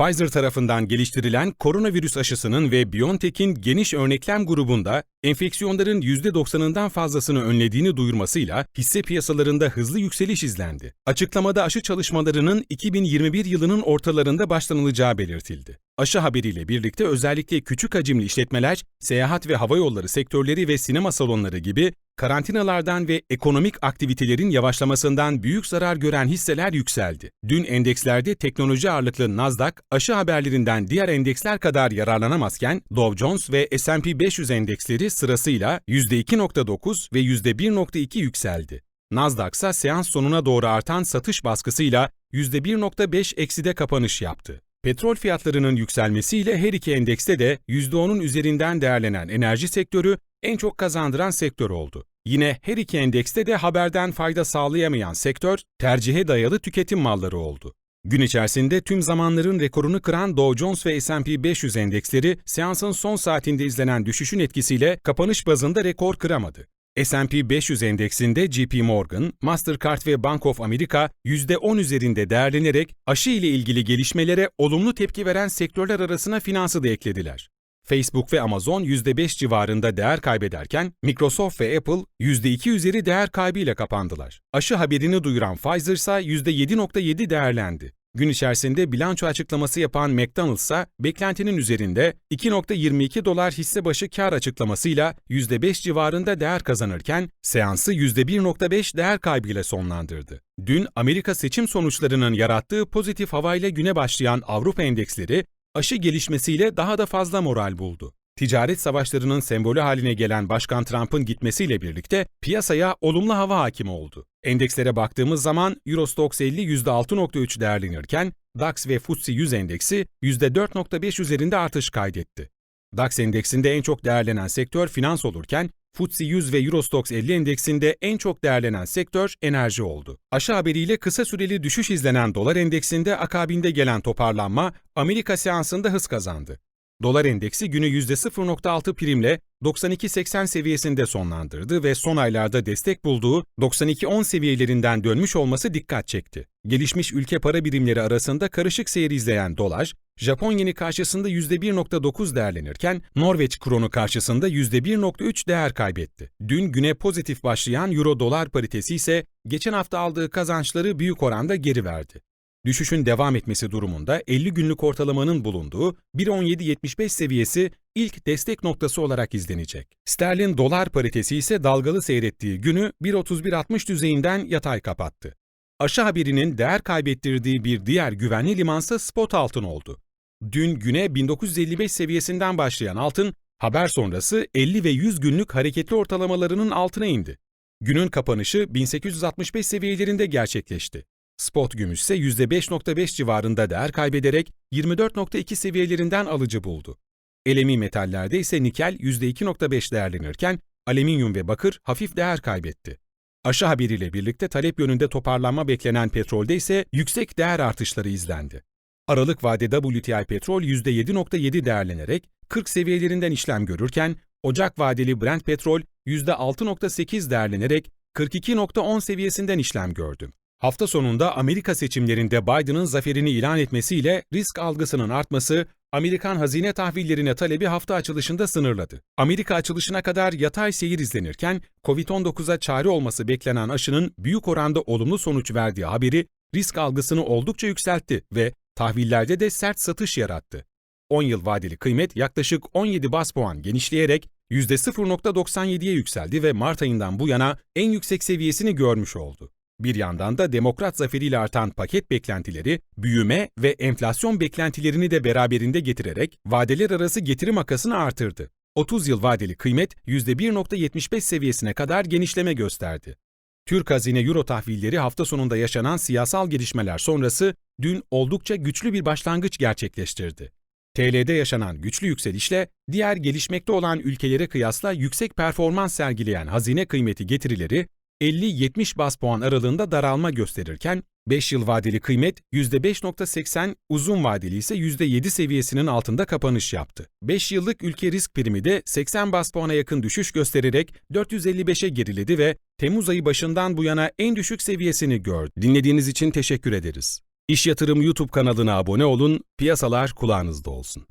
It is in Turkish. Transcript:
Pfizer tarafından geliştirilen koronavirüs aşısının ve BioNTech'in geniş örneklem grubunda enfeksiyonların %90'ından fazlasını önlediğini duyurmasıyla hisse piyasalarında hızlı yükseliş izlendi. Açıklamada aşı çalışmalarının 2021 yılının ortalarında başlanılacağı belirtildi. Aşı haberiyle birlikte özellikle küçük hacimli işletmeler, seyahat ve havayolları sektörleri ve sinema salonları gibi karantinalardan ve ekonomik aktivitelerin yavaşlamasından büyük zarar gören hisseler yükseldi. Dün endekslerde teknoloji ağırlıklı Nasdaq, aşı haberlerinden diğer endeksler kadar yararlanamazken Dow Jones ve S&P 500 endeksleri sırasıyla %2.9 ve %1.2 yükseldi. Nasdaq ise seans sonuna doğru artan satış baskısıyla %1.5 ekside kapanış yaptı. Petrol fiyatlarının yükselmesiyle her iki endekste de %10'un üzerinden değerlenen enerji sektörü en çok kazandıran sektör oldu. Yine her iki endekste de haberden fayda sağlayamayan sektör tercihe dayalı tüketim malları oldu. Gün içerisinde tüm zamanların rekorunu kıran Dow Jones ve S&P 500 endeksleri seansın son saatinde izlenen düşüşün etkisiyle kapanış bazında rekor kıramadı. S&P 500 endeksinde JP Morgan, Mastercard ve Bank of America %10 üzerinde değerlenerek aşı ile ilgili gelişmelere olumlu tepki veren sektörler arasına finansı da eklediler. Facebook ve Amazon %5 civarında değer kaybederken Microsoft ve Apple %2 üzeri değer kaybıyla kapandılar. Aşı haberini duyuran Pfizer ise %7.7 değerlendi. Gün içerisinde bilanço açıklaması yapan McDonald's ise beklentinin üzerinde 2.22 dolar hisse başı kar açıklamasıyla %5 civarında değer kazanırken seansı %1.5 değer kaybıyla sonlandırdı. Dün Amerika seçim sonuçlarının yarattığı pozitif havayla güne başlayan Avrupa endeksleri aşı gelişmesiyle daha da fazla moral buldu. Ticaret savaşlarının sembolü haline gelen Başkan Trump'ın gitmesiyle birlikte piyasaya olumlu hava hakim oldu. Endekslere baktığımız zaman Eurostoxx 50 %6.3 değerlenirken DAX ve FTSE 100 endeksi %4.5 üzerinde artış kaydetti. DAX endeksinde en çok değerlenen sektör finans olurken FTSE 100 ve Eurostoxx 50 endeksinde en çok değerlenen sektör enerji oldu. Aşı haberiyle kısa süreli düşüş izlenen dolar endeksinde akabinde gelen toparlanma Amerika seansında hız kazandı. Dolar endeksi günü %0.6 primle 92.80 seviyesinde sonlandırdı ve son aylarda destek bulduğu 92.10 seviyelerinden dönmüş olması dikkat çekti. Gelişmiş ülke para birimleri arasında karışık seyir izleyen dolar, Japon yeni karşısında %1.9 değerlenirken Norveç kronu karşısında %1.3 değer kaybetti. Dün güne pozitif başlayan euro-dolar paritesi ise geçen hafta aldığı kazançları büyük oranda geri verdi. Düşüşün devam etmesi durumunda 50 günlük ortalamanın bulunduğu 1.1775 seviyesi ilk destek noktası olarak izlenecek. Sterlin dolar paritesi ise dalgalı seyrettiği günü 1.3160 düzeyinden yatay kapattı. Aşı haberinin değer kaybettirdiği bir diğer güvenli limansa spot altın oldu. Dün güne 1955 seviyesinden başlayan altın, haber sonrası 50 ve 100 günlük hareketli ortalamalarının altına indi. Günün kapanışı 1865 seviyelerinde gerçekleşti. Spot gümüş ise %5.5 civarında değer kaybederek 24.2 seviyelerinden alıcı buldu. Elemi metallerde ise nikel %2.5 değerlenirken alüminyum ve bakır hafif değer kaybetti. Aşı haberiyle birlikte talep yönünde toparlanma beklenen petrolde ise yüksek değer artışları izlendi. Aralık vade WTI petrol %7.7 değerlenerek 40 seviyelerinden işlem görürken Ocak vadeli Brent petrol %6.8 değerlenerek 42.10 seviyesinden işlem gördü. Hafta sonunda Amerika seçimlerinde Biden'ın zaferini ilan etmesiyle risk algısının artması, Amerikan hazine tahvillerine talebi hafta açılışında sınırladı. Amerika açılışına kadar yatay seyir izlenirken, COVID-19'a çare olması beklenen aşının büyük oranda olumlu sonuç verdiği haberi risk algısını oldukça yükseltti ve tahvillerde de sert satış yarattı. 10 yıl vadeli kıymet yaklaşık 17 bas puan genişleyerek %0.97'ye yükseldi ve Mart ayından bu yana en yüksek seviyesini görmüş oldu. Bir yandan da demokrat zaferiyle artan paket beklentileri, büyüme ve enflasyon beklentilerini de beraberinde getirerek vadeler arası getiri makasını artırdı. 30 yıl vadeli kıymet %1.75 seviyesine kadar genişleme gösterdi. Türk Hazine Euro tahvilleri hafta sonunda yaşanan siyasal gelişmeler sonrası dün oldukça güçlü bir başlangıç gerçekleştirdi. TL'de yaşanan güçlü yükselişle diğer gelişmekte olan ülkelere kıyasla yüksek performans sergileyen hazine kıymeti getirileri 50-70 bas puan aralığında daralma gösterirken 5 yıl vadeli kıymet %5.80, uzun vadeli ise %7 seviyesinin altında kapanış yaptı. 5 yıllık ülke risk primi de 80 bas puana yakın düşüş göstererek 455'e geriledi ve Temmuz ayı başından bu yana en düşük seviyesini gördü. Dinlediğiniz için teşekkür ederiz. İş Yatırım YouTube kanalına abone olun, piyasalar kulağınızda olsun.